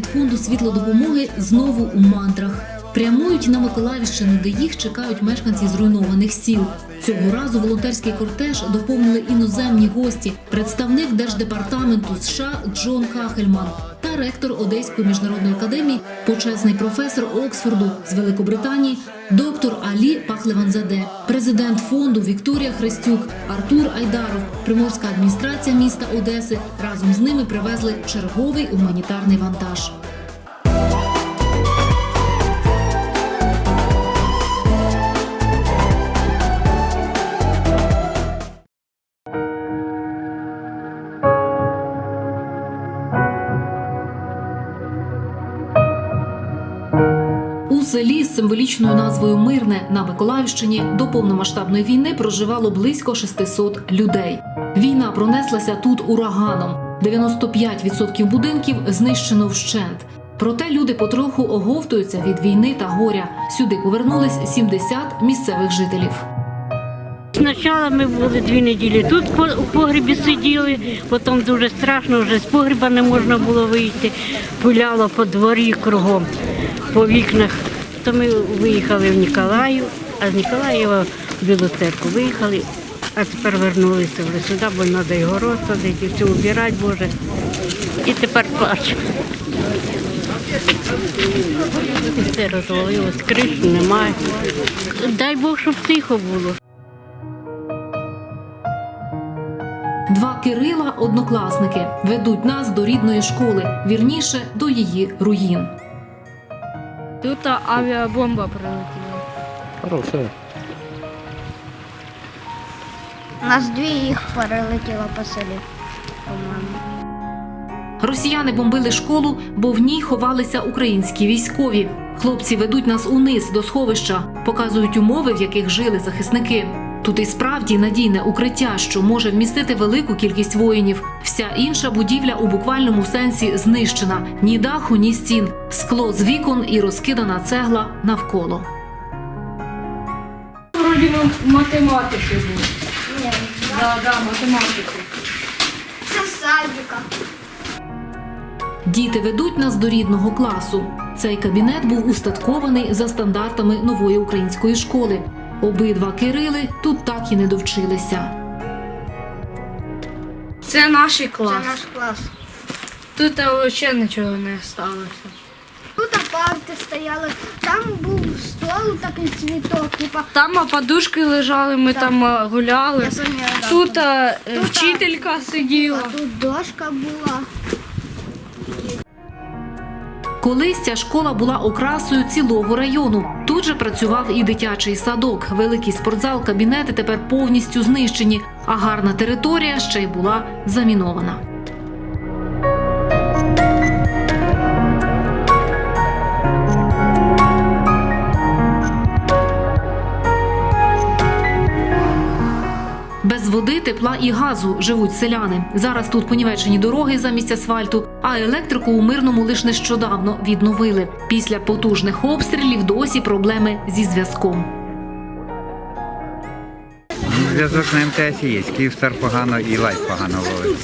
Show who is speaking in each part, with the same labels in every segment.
Speaker 1: від фонду світлодопомоги знову у мантрах. Прямують на Миколаївщину, де їх чекають мешканці зруйнованих сіл. Цього разу волонтерський кортеж доповнили іноземні гості, представник держдепартаменту США Джон Кахельман та ректор Одеської міжнародної академії, почесний професор Оксфорду з Великобританії, доктор Алі Пахлеванзаде, президент фонду Вікторія Хрестюк, Артур Айдаров, приморська адміністрація міста Одеси разом з ними привезли черговий гуманітарний вантаж. Селі з символічною назвою Мирне на Миколаївщині до повномасштабної війни проживало близько 600 людей. Війна пронеслася тут ураганом. 95% будинків знищено вщент. Проте люди потроху оговтуються від війни та горя. Сюди повернулись 70 місцевих жителів.
Speaker 2: Спочатку ми були дві неділі тут у погрібі сиділи, потім дуже страшно, вже з погріба не можна було вийти, пуляло по дворі кругом, по вікнах. То ми виїхали в Ніколаїв, а з Ніколаєва в Білу церкву виїхали, а тепер вернулися вже сюди, бо треба і город садити, і все убирати, Боже. І тепер плачемо. І все розвалилось, криші немає. Дай Бог, щоб тихо було.
Speaker 1: Два Кирила, однокласники, ведуть нас до рідної школи, вірніше до її руїн.
Speaker 3: Тут авіабомба прилетіла.
Speaker 4: Хорошая.
Speaker 5: У нас дві їх перелетіло по селі, по-моєму.
Speaker 1: Росіяни бомбили школу, бо в ній ховалися українські військові. Хлопці ведуть нас униз до сховища, показують умови, в яких жили захисники. Тут і справді надійне укриття, що може вмістити велику кількість воїнів. Вся інша будівля у буквальному сенсі знищена: ні даху, ні стін, скло з вікон і розкидана цегла навколо.
Speaker 3: Вроді математики був. Да, да, математики.
Speaker 5: Це садика.
Speaker 1: Діти ведуть нас до рідного класу. Цей кабінет був устаткований за стандартами нової української школи. Обидва Кирили тут так і не довчилися.
Speaker 3: Це наш
Speaker 5: Це
Speaker 3: клас.
Speaker 5: наш клас.
Speaker 3: Тут взагалі нічого не сталося.
Speaker 5: Тут парти стояли, там був стол такий цвіток, типа
Speaker 3: Там а, подушки лежали, ми
Speaker 5: Так.
Speaker 3: там гуляли.
Speaker 5: я пам'ятаю.
Speaker 3: Тут а,
Speaker 5: Тут,
Speaker 3: вчителька сиділа.
Speaker 5: А тут дошка була.
Speaker 1: Колись ця школа була окрасою цілого району. Тут же працював і дитячий садок. Великий спортзал, кабінети тепер повністю знищені, а гарна територія ще й була замінована. Без води, тепла і газу живуть селяни. Зараз тут понівечені дороги замість асфальту, а електрику у мирному лише нещодавно відновили. Після потужних обстрілів досі проблеми зі зв'язком.
Speaker 6: Зв'язок на МТС є. Київстар погано і лайф погано ловить.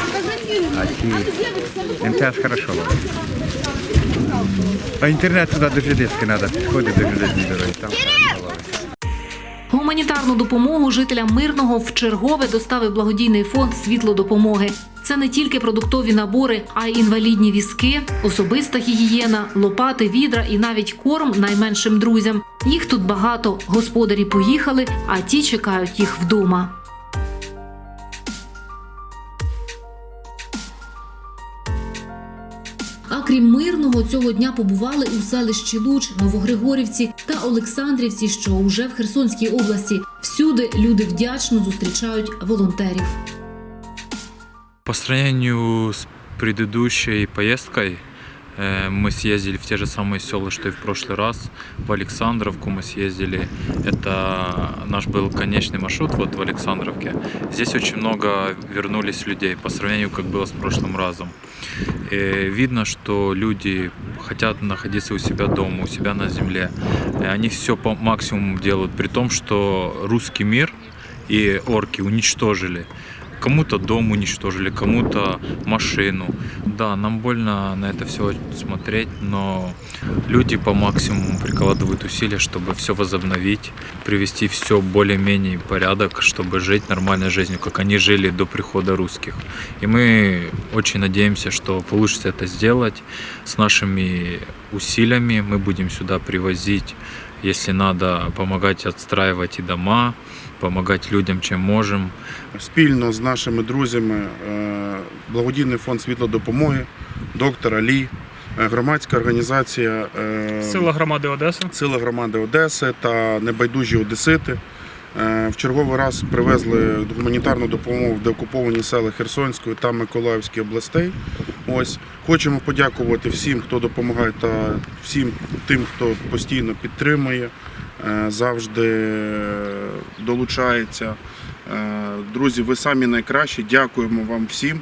Speaker 6: А ці МТС хорошо ловить. А інтернет туди до железки треба підходити до железної дороги. Там.
Speaker 1: Гуманітарну допомогу жителям мирного в чергове доставив благодійний фонд світлодопомоги. Це не тільки продуктові набори, а й інвалідні візки, особиста гігієна, лопати, відра і навіть корм найменшим друзям. Їх тут багато. Господарі поїхали, а ті чекають їх вдома. А крім мирного, цього дня побували у селищі Луч, Новогригорівці та Олександрівці, що уже в Херсонській області. Всюди люди вдячно зустрічають волонтерів.
Speaker 7: По сравнению с предыдущей поездкой, э, мы съездили в те же самые села, что и в прошлый раз. В Александровку мы съездили. Это наш был конечный маршрут вот в Александровке. Здесь очень много вернулись людей по сравнению, как было с прошлым разом. Э, Видно, что люди хотят находиться у себя дома, у себя на земле. Э, Они все по максимуму делают, при том, что русский мир и орки уничтожили. Кому-то дом уничтожили, кому-то машину. Да, нам больно на это все смотреть, но люди по максимуму прикладывают усилия, чтобы все возобновить, привести все более-менее порядок, чтобы жить нормальной жизнью, как они жили до прихода русских. И мы очень надеемся, что получится это сделать с нашими усилиями. Мы будем сюда привозить, если надо, помогать отстраивать и дома, помогать людям, чем можем.
Speaker 4: спільно з нашими друзями е, благодійний фонд світло допомоги, доктор Алі, е, громадська організація е,
Speaker 8: Сила громади Одеси.
Speaker 4: Сили громади Одеси та небайдужі Одесити. В черговий раз привезли гуманітарну допомогу в деокуповані села Херсонської та Миколаївської областей. Ось хочемо подякувати всім, хто допомагає, та всім тим, хто постійно підтримує, завжди долучається. Е, Друзі, ви самі найкращі. Дякуємо вам всім.